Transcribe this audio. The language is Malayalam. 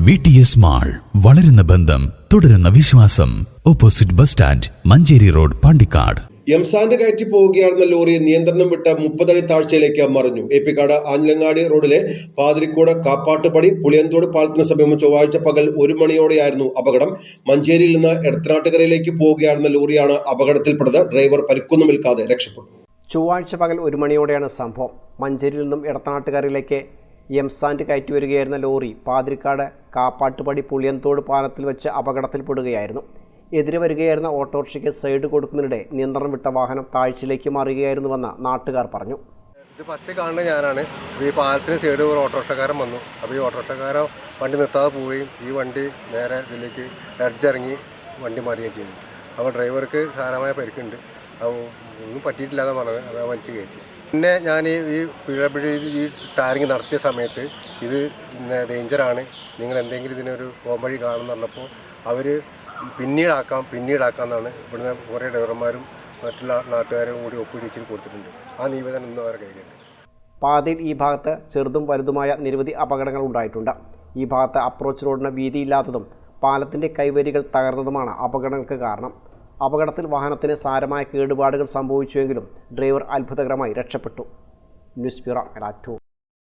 വി ടി എസ് മാൾ വളരുന്ന ബന്ധം തുടരുന്ന വിശ്വാസം. Opposite bus stand Manjeri road Pandikkad. എംസാന്റെ കയറ്റി പോവുകയായിരുന്ന ലോറി നിയന്ത്രണം വിട്ട മുപ്പതടി താഴ്ചയിലേക്ക് മറിഞ്ഞു. ഏപ്പിക്കാട് ആഞ്ഞലങ്ങാടി റോഡിലെ പാതിരിക്കോട് കാപ്പാട്ടുപടി പുളിയന്തോട് പാലത്തിന് സമീപം ചൊവ്വാഴ്ച പകൽ ഒരു മണിയോടെയായിരുന്നു അപകടം. മഞ്ചേരിയിൽ നിന്ന് എടത്തനാട്ടുകരയിലേക്ക് പോവുകയായിരുന്ന ലോറിയാണ് അപകടത്തിൽപ്പെട്ടത്. ഡ്രൈവർ പരിക്കൊന്നും നിൽക്കാതെ രക്ഷപ്പെട്ടു. ചൊവ്വാഴ്ച പകൽ ഒരു മണിയോടെയാണ് സംഭവം. മഞ്ചേരിയിൽ നിന്നും ഇടത്തനാട്ടുകാരിലേക്ക് എംസാൻഡ് കയറ്റി വരികയായിരുന്ന ലോറി പാതിരിക്കാട് കാപ്പാട്ടുപടി പുളിയന്തോട് പാലത്തിൽ വെച്ച് അപകടത്തിൽപ്പെടുകയായിരുന്നു. എതിരെ വരികയായിരുന്ന ഓട്ടോറിക്ഷയ്ക്ക് സൈഡ് കൊടുക്കുന്നതിനിടെ നിയന്ത്രണം വിട്ട വാഹനം താഴ്ചയിലേക്ക് മാറുകയായിരുന്നുവെന്ന് നാട്ടുകാർ പറഞ്ഞു. ഇത് ഫസ്റ്റ് കാണുന്ന ഞാനാണ്. ഈ പാലത്തിന് സൈഡ് ഒരു ഓട്ടോറിക്ഷക്കാരൻ വന്നു. അപ്പോൾ ഈ ഓട്ടോറിക്ഷക്കാരൻ വണ്ടി നിർത്താതെ പോവുകയും ഈ വണ്ടി നേരെ ഇതിലേക്ക് എഡ്ജിറങ്ങി വണ്ടി മാറുകയും ചെയ്തു. അപ്പോൾ ഡ്രൈവർക്ക് സാരമായ പരിക്കുണ്ട്. ഒന്നും പറ്റിയിട്ടില്ലാതെ പറഞ്ഞത്. അത് വലിച്ചു കയറ്റി. പിന്നെ ഞാൻ ഈ പിഴപ്പിഴ ഈ ടാരിങ് നടത്തിയ സമയത്ത് ഇത് ഡേഞ്ചറാണ് നിങ്ങൾ എന്തെങ്കിലും ഇതിനൊരു പോംവഴി കാണുമെന്ന് പറഞ്ഞപ്പോൾ അവർ പിന്നീടാക്കാം പിന്നീടാക്കാം എന്നാണ് ഇവിടുന്ന് കുറേ ഡ്രൈവർമാരും മറ്റുള്ള നാട്ടുകാരും കൂടി ഒപ്പിടിച്ചിൽ കൊടുത്തിട്ടുണ്ട്. ആ നിവേദനം ഇന്ന് അവരുടെ കയ്യിലുണ്ട്. പാതയിൽ ഈ ഭാഗത്ത് ചെറുതും വലുതുമായ നിരവധി അപകടങ്ങൾ ഉണ്ടായിട്ടുണ്ട്. ഈ ഭാഗത്ത് അപ്രോച്ച് റോഡിന് വീതിയില്ലാത്തതും പാലത്തിന്റെ കൈവരികൾ തകർന്നതുമാണ് അപകടങ്ങൾക്ക് കാരണം. അപകടത്തിൽ വാഹനത്തിന് സാരമായ കേടുപാടുകൾ സംഭവിച്ചുവെങ്കിലും ഡ്രൈവർ അത്ഭുതകരമായി രക്ഷപ്പെട്ടു. News bureau